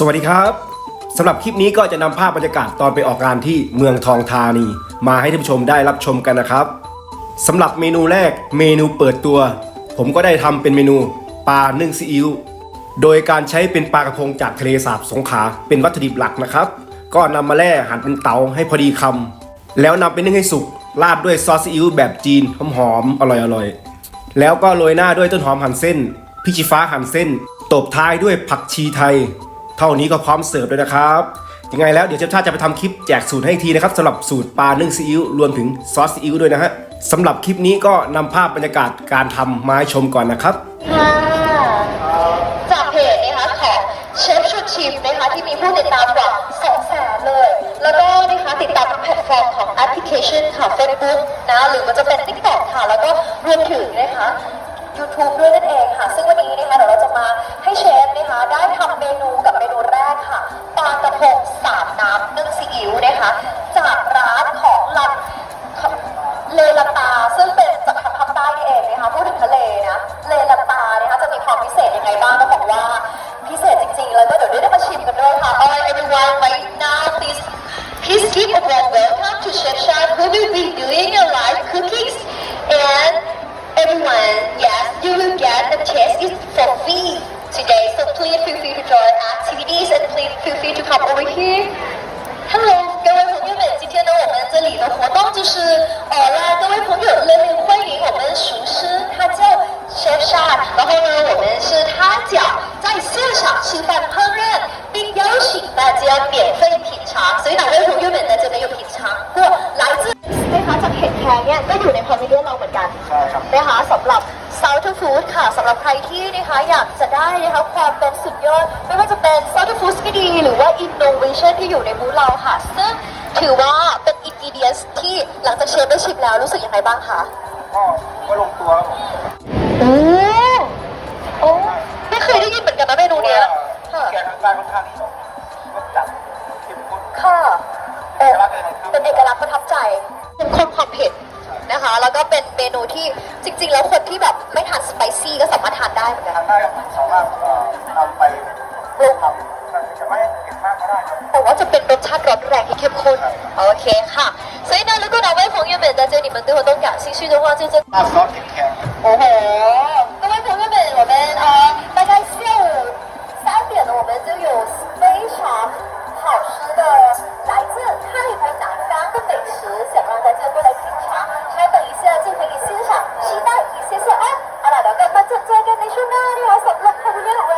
สวัสดีครับสำหรับคลิปนี้ก็จะนำภาพบรรยากาศตอนไปออกงานที่เมืองทองธานี มาให้ท่านผู้ชมได้รับชมกันนะครับสำหรับเมนูแรกเมนูเปิดตัว ผมก็ได้ทำเป็นเมนูปลานึ่งซีอิ๊วโดยการใช้เป็นปลากระพงจากทะเลสาบสงขลาเป็นวัตถุดิบหลักนะครับ ก็นำมาแล่หั่นเป็นเต๋าให้พอดีคำแล้วนำไปนึ่งให้สุกราดด้วยซอสซีอิ๊วแบบจีนหอมๆอร่อยๆแล้วก็โรยหน้าด้วยต้นหอมหั่นเส้นพริกชี้ฟ้าหั่นเส้นตบท้ายด้วยผักชีไทย เท่านี้ก็พร้อมเสิร์ฟเลยนะครับยังไงแล้วเดี๋ยวเชฟชาติจะไปทำคลิปแจกสูตรให้อีกทีนะครับสำหรับสูตรปลานึ่งซีอิ๊วรวมถึงซอสซีอิ๊วด้วยนะฮะสำหรับคลิปนี้ก็นำภาพบรรยากาศการทำมาให้ชมก่อนนะครับค่ะจากเพจนะคะของเชฟชูชิมนะคะที่มีผู้ติดตามกว่า2แสนเลย แล้วก็นะคะติดตามแพลตฟอร์มของแอปพลิเคชันค่ะ Facebook นะหรือมันจะเป็น TikTok ค่ะ แล้วก็รวมถึงนะคะ YouTube ด้วยนั่นเองค่ะ ซึ่งวันนี้นะคะ will be doing a live cookings and everyone yes you will get the taste is for free today so please feel free to join activities and please feel free to come over here Hello，各位朋友们，今天呢，我们这里的活动就是 South Food ค่ะสำหรับใครที่นะคะอยากจะได้นะคะความเป็นสุดยอด ไม่ว่าจะเป็น South Food ก็ดี หรือว่า Innovation ที่อยู่ในบูธเราค่ะ ซึ่งถือว่าเป็น ingredients ที่หลังจากเชฟได้ชิมแล้วรู้สึกยังไงบ้างคะก็ก็ลงตัวครับผมโอ้โอ้ไม่เคยได้ยินเหมือนกันนะเมนูเนี้ยค่ะแกทางการค่อนข้างที่จะรสจัดเข้มข้นค่ะเออเป็นเอกลักษณ์ประทับใจเป็นคนความเผ็ดนะคะ แล้วก็เป็นเมนูที่จริง ๆ แล้วคนที่แบบไม่ทานสไปซี่ก็สามารถทานได้เหมือนกัน ทางได้ครับสามารถเอ่อนำไปปรุงทำจะไม่เผ็ดมากก็ได้ครับ แต่ว่าจะเป็นรสชาติร้อนแรงที่เข้มข้น โอเคค่ะ所以呢如果哪位朋友们在这里你们对活动感兴趣的话就这 ราดซอสเผ็ดแข็ง 哦吼各位 ในช่วงหน้าเนะคะสำหรับคำนี้ของเรา